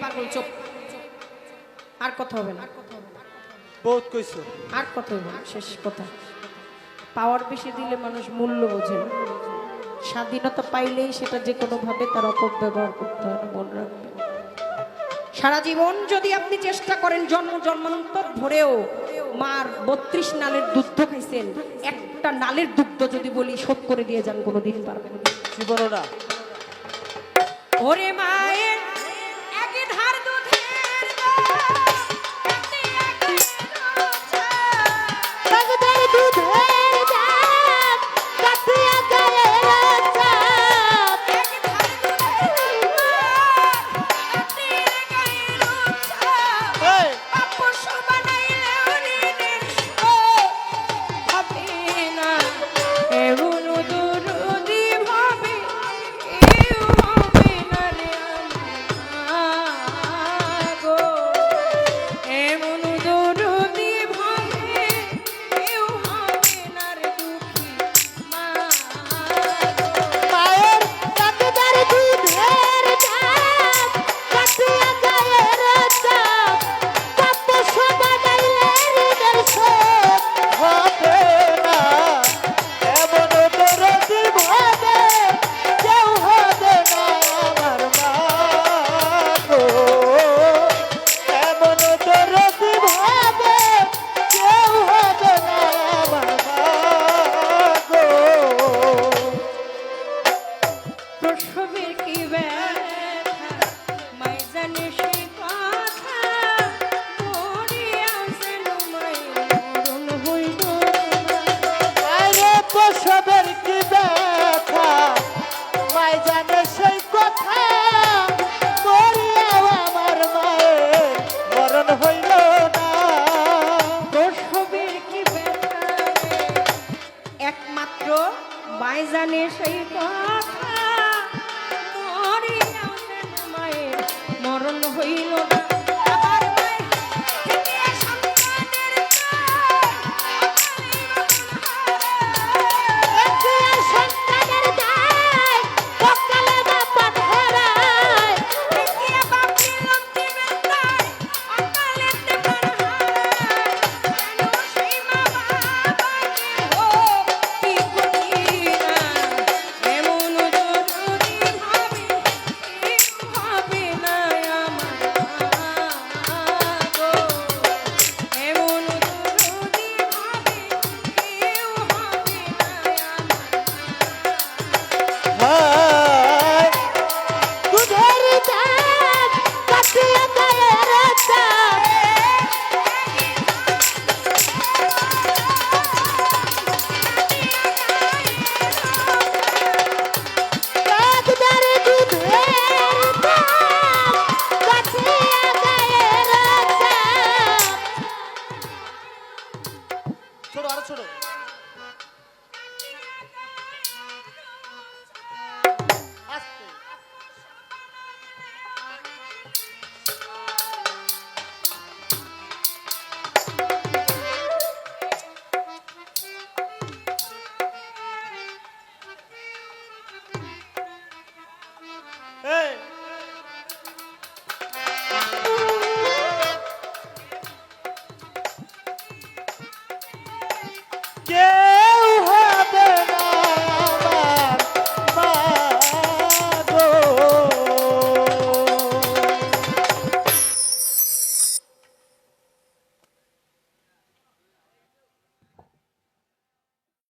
পাগল আর কথা হবে না। বহুত কইছো। আর কথা হবে শেষ কথা। পাওয়ার বেশি দিলে মানুষ মূল্য বোঝে। না স্বাধীনতা পাইলেই সেটা যে কোনোভাবে তার অপব্যবহার করতে হয় না মনে রাখবেন সারা জীবন যদি আপনি চেষ্টা করেন জন্ম জন্মান্তর ধরেও মার বত্রিশ নালের দুগ্ধ খাইছেন একটা নালের দুগ্ধ যদি বলি শোধ করে দিয়ে যান কোনোদিন পারবেন ওরে মায়ের Yeah. প্রসবের কি ব্যথা? মাই জানে সেই কথা। মরিয়াও আমার মায়ের মরণ হইল না। কি একমাত্র জানে সেই কথা। মায়ের মরণ হইল না। 가르쳐줘